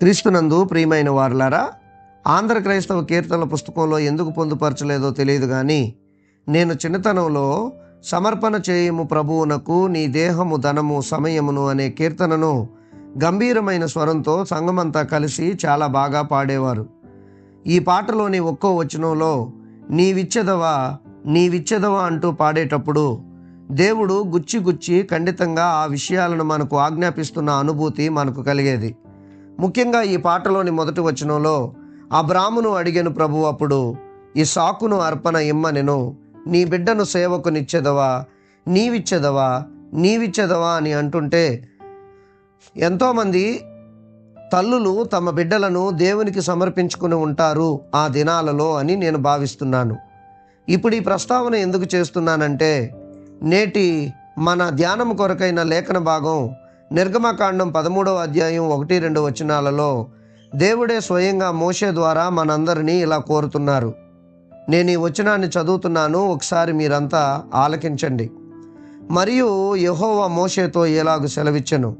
క్రీస్తునందు ప్రియమైన వారులారా ఆంధ్ర క్రైస్తవ కీర్తనల పుస్తకంలో ఎందుకు పొందుపరచలేదో తెలియదు కానీ నేను చిన్నతనంలో సమర్పణ చేయము ప్రభువునకు నీ దేహము ధనము సమయమును అనే కీర్తనను గంభీరమైన స్వరంతో సంఘమంతా కలిసి చాలా బాగా పాడేవారు. ఈ పాటలోని ఒక్కో వచనంలో నీవిచ్చెదవా నీవిచ్చెదవా అంటూ పాడేటప్పుడు దేవుడు గుచ్చి గుచ్చి ఖండితంగా ఆ విషయాలను మనకు ఆజ్ఞాపిస్తున్న అనుభూతి మనకు కలిగేది. ముఖ్యంగా ఈ పాటలోని మొదటి వచనంలో అబ్రామును అడిగాను ప్రభు అప్పుడు ఈ సాకును అర్పణ ఇమ్మనెను. నీ బిడ్డను సేవకునిచ్చెదవా? నీవిచ్చెదవా? నీవిచ్చెదవా? అని అంటుంటే ఎంతోమంది తల్లులు తమ బిడ్డలను దేవునికి సమర్పించుకుని ఉంటారు ఆ దినాలలో అని నేను భావిస్తున్నాను. ఇప్పుడు ఈ ప్రస్తావన ఎందుకు చేస్తున్నానంటే నేటి మన ధ్యానం కొరకైన లేఖన భాగం నిర్గమకాండం పదమూడవ అధ్యాయం ఒకటి రెండు వచనాలలో దేవుడే స్వయంగా మోషే ద్వారా మనందరినీ ఇలా కోరుతున్నారు. నేను ఈ వచనాన్ని చదువుతున్నాను ఒకసారి మీరంతా ఆలకించండి. మరియు యెహోవా మోషేతో ఎలాగు సెలవిచ్చెను.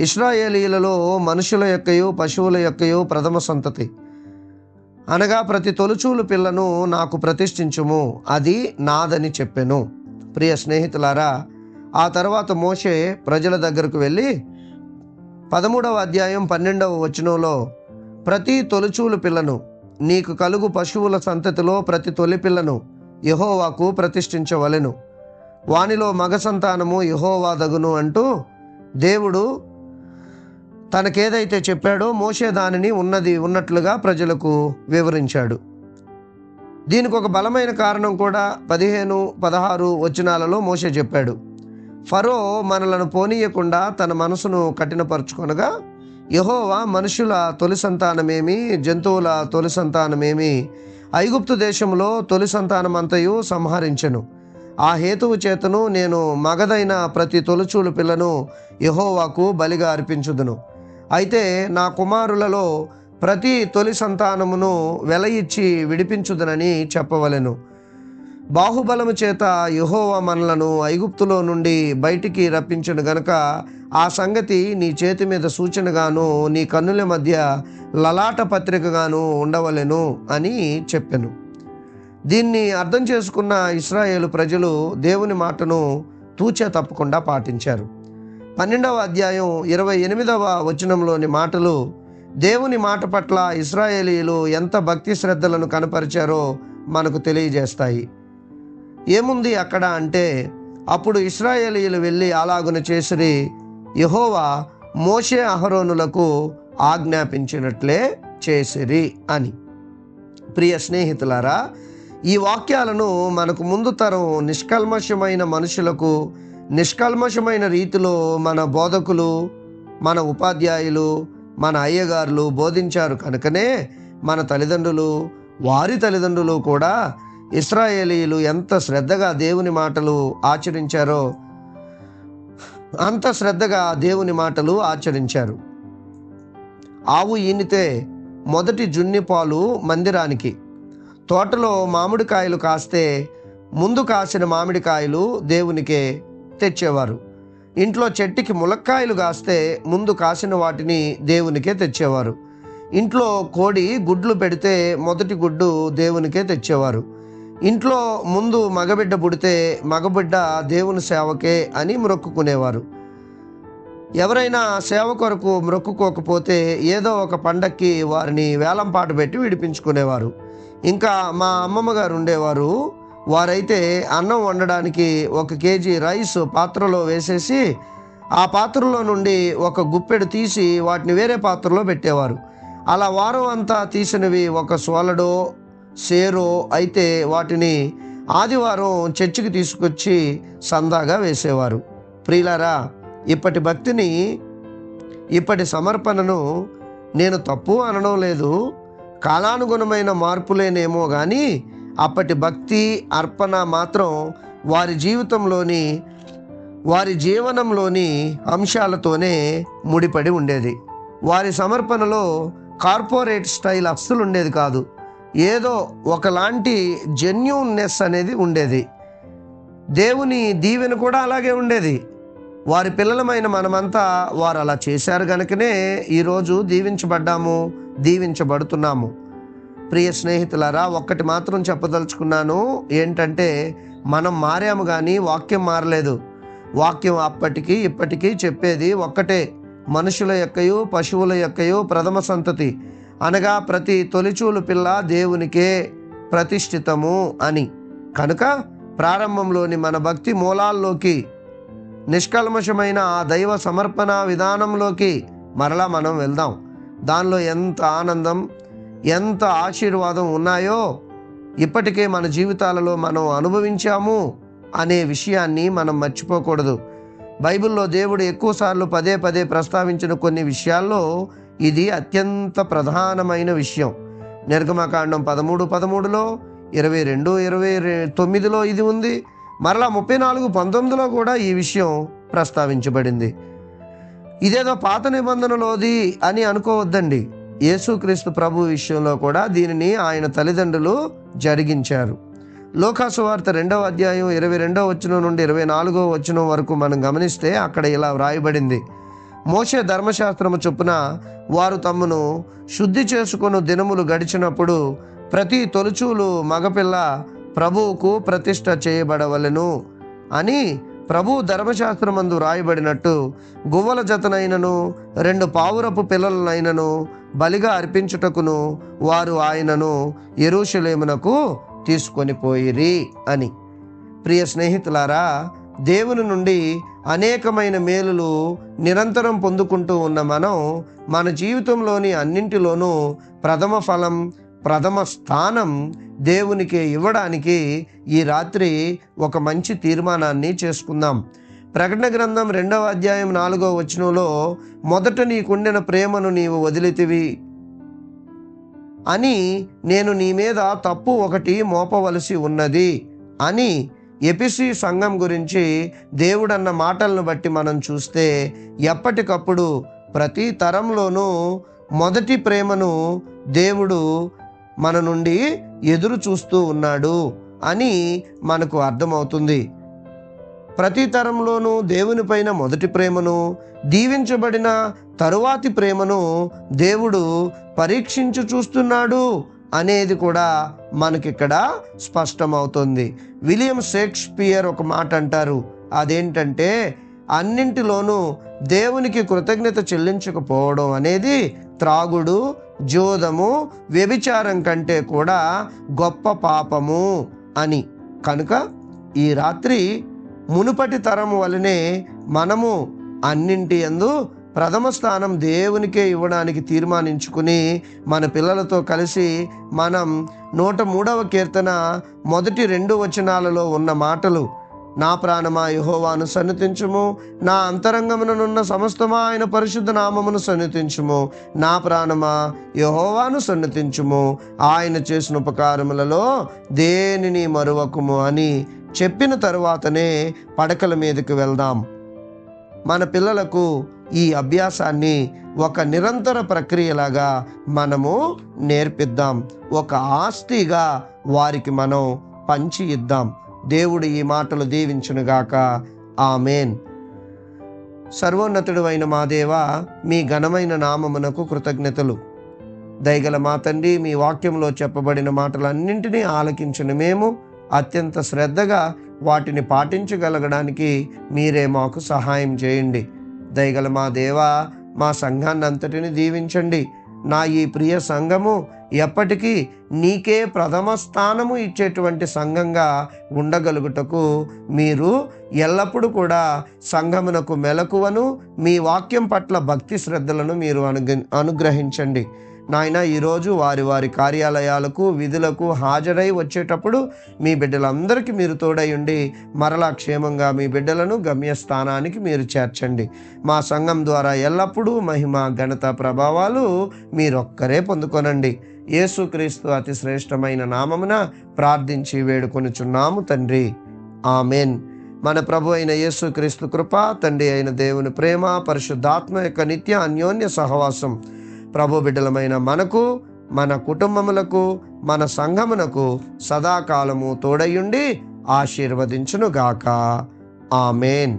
ఇస్రాయేలీలలో మనుషుల యొక్కయు పశువుల యొక్కయు ప్రథమ సంతతి. అనగా ప్రతి తొలుచూలు పిల్లను నాకు ప్రతిష్ఠించుము అది నాదని చెప్పెను. ప్రియ స్నేహితులారా ఆ తర్వాత మోషే ప్రజల దగ్గరకు వెళ్ళి పదమూడవ అధ్యాయం పన్నెండవ వచనంలో ప్రతి తొలుచూలు పిల్లను నీకు కలుగు పశువుల సంతతిలో ప్రతి తొలి పిల్లను యహోవాకు ప్రతిష్ఠించవలెను. వానిలో మగ సంతానము యహోవా దగును అంటూ దేవుడు తనకేదైతే చెప్పాడో మోసే దానిని ఉన్నది ఉన్నట్లుగా ప్రజలకు వివరించాడు. దీనికి ఒక బలమైన కారణం కూడా పదిహేను పదహారు వచనాలలో మోసే చెప్పాడు. ఫరో మనలను పోనీయకుండా తన మనసును కఠినపరుచుకొనగా యహోవా మనుషుల తొలి సంతానమేమి జంతువుల తొలి సంతానమేమి ఐగుప్తు దేశంలో తొలి సంతానమంతయు సంహరించెను. ఆ హేతువు చేతను నేను మగదైన ప్రతి తొలుచూలు పిల్లను యహోవాకు బలిగా అర్పించుదును. అయితే నా కుమారులలో ప్రతి తొలి సంతానమును వెల ఇచ్చి విడిపించుదనని చెప్పవలెను. బాహుబలము చేత యహోవా మనలను ఐగుప్తులో నుండి బయటికి రప్పించను గనుక ఆ సంగతి నీ చేతి మీద సూచనగాను నీ కన్నుల మధ్య లలాట పత్రికగాను ఉండవలెను అని చెప్పాను. దీన్ని అర్థం చేసుకున్న ఇస్రాయేలు ప్రజలు దేవుని మాటను తూచే తప్పకుండా పాటించారు. పన్నెండవ అధ్యాయం ఇరవై ఎనిమిదవ వచనంలోని మాటలు దేవుని మాట పట్ల ఇస్రాయేలీలు ఎంత భక్తి శ్రద్ధలను కనపరిచారో మనకు తెలియజేస్తాయి. ఏముంది అక్కడ అంటే అప్పుడు ఇస్రాయేలీలు వెళ్ళి అలాగున చేసిరి యహోవా మోషే అహరోనులకు ఆజ్ఞాపించినట్లే చేసిరి అని. ప్రియ స్నేహితులారా ఈ వాక్యాలను మనకు ముందు తరం నిష్కల్మషమైన మనుషులకు నిష్కల్మషమైన రీతిలో మన బోధకులు మన ఉపాధ్యాయులు మన అయ్యగారులు బోధించారు కనుకనే మన తల్లిదండ్రులు వారి తల్లిదండ్రులు కూడా ఇస్రాయేలీలు ఎంత శ్రద్ధగా దేవుని మాటలు ఆచరించారో అంత శ్రద్ధగా దేవుని మాటలు ఆచరించారు. ఆవు ఈనితే మొదటి జున్ని పాలు మందిరానికి. తోటలో మామిడికాయలు కాస్తే ముందు కాసిన మామిడికాయలు దేవునికే తెచ్చేవారు. ఇంట్లో చెట్టుకి ములక్కాయలు కాస్తే ముందు కాసిన వాటిని దేవునికే తెచ్చేవారు. ఇంట్లో కోడి గుడ్లు పెడితే మొదటి గుడ్డు దేవునికే తెచ్చేవారు. ఇంట్లో ముందు మగబిడ్డ పుడితే మగబిడ్డ దేవుని సేవకే అని మ్రొక్కుకునేవారు. ఎవరైనా సేవ కొరకు మ్రొక్కుకోకపోతే ఏదో ఒక పండక్కి వారిని వేలంపాట పెట్టి విడిపించుకునేవారు. ఇంకా మా అమ్మమ్మ గారు ఉండేవారు. వారైతే అన్నం వండడానికి ఒక కేజీ రైస్ పాత్రలో వేసేసి ఆ పాత్రలో నుండి ఒక గుప్పెడు తీసి వాటిని వేరే పాత్రలో పెట్టేవారు. అలా వారం అంతా తీసినవి ఒక సోలడో సేరో అయితే వాటిని ఆదివారం చర్చికి తీసుకొచ్చి సందాగా వేసేవారు. ప్రియులారా ఇప్పటి భక్తిని ఇప్పటి సమర్పణను నేను తప్పు అనడం లేదు. కాలానుగుణమైన మార్పులేనేమో కానీ అప్పటి భక్తి అర్పణ మాత్రం వారి జీవితంలోని వారి జీవనంలోని అంశాలతోనే ముడిపడి ఉండేది. వారి సమర్పణలో కార్పొరేట్ స్టైల్ అస్సలు ఉండేది కాదు. ఏదో ఒకలాంటి జెన్యూన్నెస్ అనేది ఉండేది. దేవుని దీవెన కూడా అలాగే ఉండేది. వారి పిల్లలమైన మనమంతా వారు అలా చేశారు గనుకనే ఈరోజు దీవించబడ్డాము దీవించబడుతున్నాము. ప్రియ స్నేహితులారా ఒక్కటి మాత్రం చెప్పదలుచుకున్నాను ఏంటంటే మనం మారాము కానీ వాక్యం మారలేదు. వాక్యం అప్పటికీ ఇప్పటికీ చెప్పేది ఒక్కటే. మనుషుల యొక్కయు పశువుల యొక్కయు ప్రథమ సంతతి. అనగా ప్రతి తొలిచూలు పిల్ల దేవునికే ప్రతిష్ఠితము అని. కనుక ప్రారంభంలోని మన భక్తి మూలాల్లోకి నిష్కల్మషమైన ఆ దైవ సమర్పణ విధానంలోకి మరలా మనం వెళ్దాం. దానిలో ఎంత ఆనందం ఎంత ఆశీర్వాదం ఉన్నాయో ఇప్పటికే మన జీవితాలలో మనం అనుభవించాము అనే విషయాన్ని మనం మర్చిపోకూడదు. బైబిల్లో దేవుడు ఎక్కువసార్లు పదే పదే ప్రస్తావించిన కొన్ని విషయాల్లో ఇది అత్యంత ప్రధానమైన విషయం. నిర్గమకాండం పదమూడు పదమూడులో ఇరవై రెండు ఇరవై తొమ్మిదిలో ఇది ఉంది. మరలా ముప్పై నాలుగు పంతొమ్మిదిలో కూడా ఈ విషయం ప్రస్తావించబడింది. ఇదేదో పాత నిబంధనలోది అని అనుకోవద్దండి. యేసుక్రీస్తు ప్రభు విషయంలో కూడా దీనిని ఆయన తల్లిదండ్రులు జరిగించారు. లోకాసువార్త రెండవ అధ్యాయం ఇరవై రెండవ వచనం నుండి ఇరవై నాలుగో వచనం వరకు మనం గమనిస్తే అక్కడ ఇలా వ్రాయబడింది. మోషే ధర్మశాస్త్రము చొప్పున వారు తమను శుద్ధి చేసుకుని దినములు గడిచినప్పుడు ప్రతి తొలుచూలు మగపిల్ల ప్రభువుకు ప్రతిష్ట చేయబడవలెను అని ప్రభు ధర్మశాస్త్రమందు రాయబడినట్టు గువ్వల జతనైనను రెండు పావురపు పిల్లలనైనను బలిగా అర్పించుటకును వారు ఆయనను ఎరుషలేమునకు తీసుకొని పోయిరి అని. ప్రియ స్నేహితులారా దేవుని నుండి అనేకమైన మేలులు నిరంతరం పొందుకుంటూ ఉన్న మనం మన జీవితంలోని అన్నింటిలోనూ ప్రథమ ఫలం ప్రథమ స్థానం దేవునికి ఇవ్వడానికి ఈ రాత్రి ఒక మంచి తీర్మానాన్ని చేసుకుందాం. ప్రకటన గ్రంథం రెండవ అధ్యాయం నాలుగో వచనంలో మొదట నీకుండిన ప్రేమను నీవు వదిలితివి అని నేను నీ మీద తప్పు ఒకటి మోపవలసి ఉన్నది అని ఎపిసి సంఘం గురించి దేవుడన్న మాటలను బట్టి మనం చూస్తే ఎప్పటికప్పుడు ప్రతి తరంలోనూ మొదటి ప్రేమను దేవుడు మన నుండి ఎదురు చూస్తూ ఉన్నాడు అని మనకు అర్థమవుతుంది. ప్రతి తరంలోనూ దేవుని పైన మొదటి ప్రేమను దీవించబడిన తరువాతి ప్రేమను దేవుడు పరీక్షించి చూస్తున్నాడు. అనేది కూడా మనకిక్కడ స్పష్టమవుతుంది. విలియం షేక్స్పియర్ ఒక మాట అంటారు. అదేంటంటే అన్నింటిలోనూ దేవునికి కృతజ్ఞత చెల్లించకపోవడం అనేది త్రాగుడు జోదము వ్యభిచారం కంటే కూడా గొప్ప పాపము అని. కనుక ఈ రాత్రి మునుపటి తరం వలనే మనము అన్నింటి యందు ప్రథమ స్థానం దేవునికే ఇవ్వడానికి తీర్మానించుకుని మన పిల్లలతో కలిసి మనం నూట మూడవ కీర్తన మొదటి రెండు వచనాలలో ఉన్న మాటలు నా ప్రాణమా యహోవాను సన్నిధించుము నా అంతరంగముననున్న సమస్తమా ఆయన పరిశుద్ధ నామమును సన్నిధించుము నా ప్రాణమా యహోవాను సన్నిధించుము ఆయన చేసిన ఉపకారములలో దేనిని మరువకుము? అని చెప్పిన తరువాతనే పడకల మీదకి వెళ్దాం. మన పిల్లలకు ఈ అభ్యాసాన్ని ఒక నిరంతర ప్రక్రియలాగా మనము నేర్పిద్దాం. ఒక ఆస్తిగా వారికి మనం పంచి ఇద్దాం. దేవుడు ఈ మాటలు దీవించునుగాక ఆమెన్. సర్వోన్నతుడు అయిన మా దేవ మీ ఘనమైన నామమునకు కృతజ్ఞతలు. దయగల మా తండ్రి మీ వాక్యంలో చెప్పబడిన మాటలన్నింటినీ ఆలకించిన మేము. అత్యంత శ్రద్ధగా వాటిని పాటించగలగడానికి మీరే మాకు సహాయం చేయండి. దయగల మా దేవా మా సంఘాన్ని అంతటిని దీవించండి. నా ఈ ప్రియ సంఘము ఎప్పటికీ నీకే ప్రథమ స్థానము ఇచ్చేటువంటి సంఘంగా ఉండగలుగుటకు మీరు ఎల్లప్పుడూ కూడా సంఘమునకు మెలకువను మీ వాక్యం పట్ల భక్తి శ్రద్ధలను మీరు అనుగ అనుగ్రహించండి. నాయన ఈరోజు వారి వారి కార్యాలయాలకు విధులకు హాజరై వచ్చేటప్పుడు మీ బిడ్డలందరికీ మీరు తోడై ఉండి మరలా క్షేమంగా మీ బిడ్డలను గమ్యస్థానానికి మీరు చేర్చండి. మా సంఘం ద్వారా ఎల్లప్పుడూ మహిమ ఘనత ప్రభావాలు మీరొక్కరే పొందుకొనండి. యేసుక్రీస్తు అతి శ్రేష్టమైన నామమున ప్రార్థించి వేడుకొనుచున్నాము తండ్రి. ఆమెన్. మన ప్రభు అయిన యేసుక్రీస్తు కృప తండ్రి అయిన దేవుని ప్రేమ పరిశుద్ధాత్మ యొక్క నిత్య అన్యోన్య సహవాసం ప్రభు బిడ్డలమైన మనకు మన కుటుంబములకు మన సంఘమునకు సదాకాలము తోడయుండి ఆశీర్వదించునుగాక. ఆమెన్.